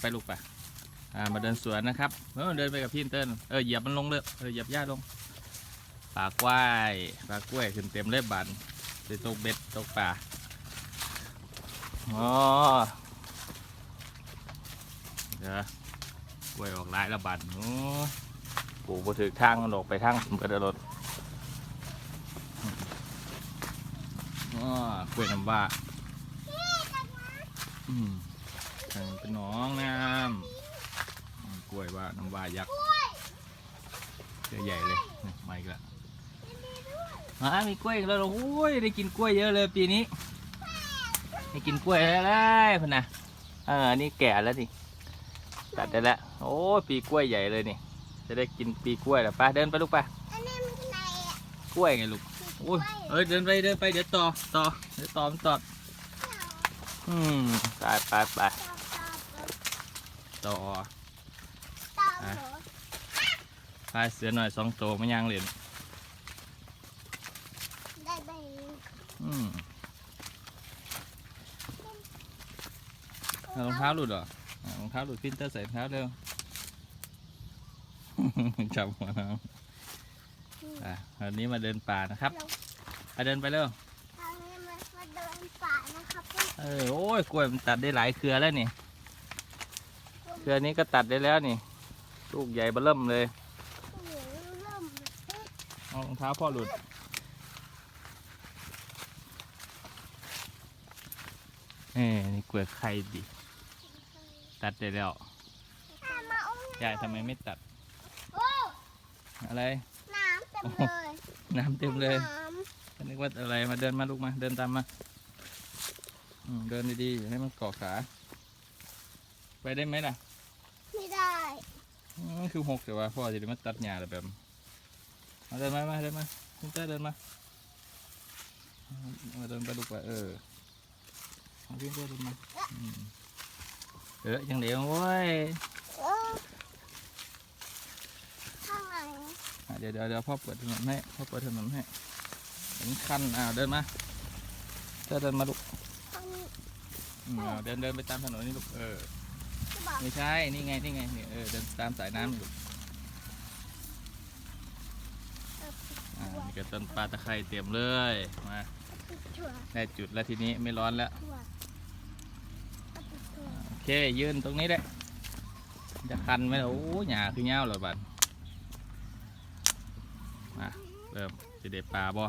ไปลูกไปอ่ามาเดินสวนนะครับเออเดินไปกับพี่เติ้ลเออเหยียบมันลงเลยเออเหยียบหญ้าลงปลากว้ายปลากล้วยขึ้นเต็มเลยบันไปตกเบ็ดตกปลาอ๋อเดี๋ยวกล้วยออกหลายละบันโอ้ปลูกบถือทางมันออกไปทางมันกระโดดอ๋อกล้วยน้ำว้าอืม เป็นหนองน้ำอืมกล้วยว่าน้ำว่ายักษ์เจอใหญ่เลยมาอีกแล้วมามีกล้วยอีกแล้วโอ้ยได้กินกล้วยเยอะเลยปีนี้ได้กินกล้วยแล้วเลยพุ่นนะเออนนี้แก่แล้วนี่ตัดได้แล้วโอ้ปีกล้วยใหญ่เลยนี่ จะได้กินปีกล้วยแล้วไปเดินไปลูกไปะกล้วยไงลูกโอ้ยเอ้ยเดินไปเดินไปเดี๋ยวต่อต่อเดี๋ยวต่อมันต่ออืมไปไปไป ตอบตอบต่อตอบเหรอพายเสือหน่อยสองโตวไม่ย่างเหรียญได้ไปอืมเอารองเท้าหลุดเหรออ่ารองเท้าหลุดพินเตอร์ใส่รองเท้าเร็ว จับหัวน้องอะวันนี้มาเดินป่านะครับไปเดินไปเร็ว ทางนี้มันมาเดินป่านะครับ เออ โอ้ย กล้วยมันตัดได้หลายเครือแล้วนี่ เครือนี้ก็ตัดได้แล้วนี่ ลูกใหญ่เบิ่มเลยเริ่มเอารองเท้าพ่อหลุด เอ้นี่กล้วยไข่ดิ ตัดได้แล้วยายทำไมไม่ตัด อะไร น้ำเต็มเลย น้ำเต็มเลยนึกว่าอะไร มาเดินมาลูกมา เดินตามมา เดินดีๆอย่าให้มันเกาะขา ไปได้ไหมล่ะ ม่ได้อืมคือหกแต่ว่าพ่อจะได้มาตัดหญ้าแบบมาเดินมามาเดินมาคุณเต้เดินมามาเดินไปลูกไปเออเอาพี่เต้เดินมาเออยังเหลวเว้ยข้างไหนอะเดี๋ยวเดี๋ยวเดี๋ยวพ่อเปิดถนนให้พ่อเปิดถนนให้เห็นคันอ่าเดินมาเต้เดินมาลูกเดินเดินไปตามถนนนี่ลูกเออ บอกไม่ใช่ นี่ไง นี่ไงนี่เออเดินตามสายน้ำอยู่เอออ่ามีกระต้นปลาตะไคร้เต็มเลย มาปิดถั่วได้จุดแล้วทีนี้ไม่ร้อนแล้ว ถั่วเอาปิดถั่วโอเค ยืนตรงนี้ได้ จะคันไหมล่ะโอ้หยาคือเงาเลยบัดมาเริ่มจะได้ปลาบ่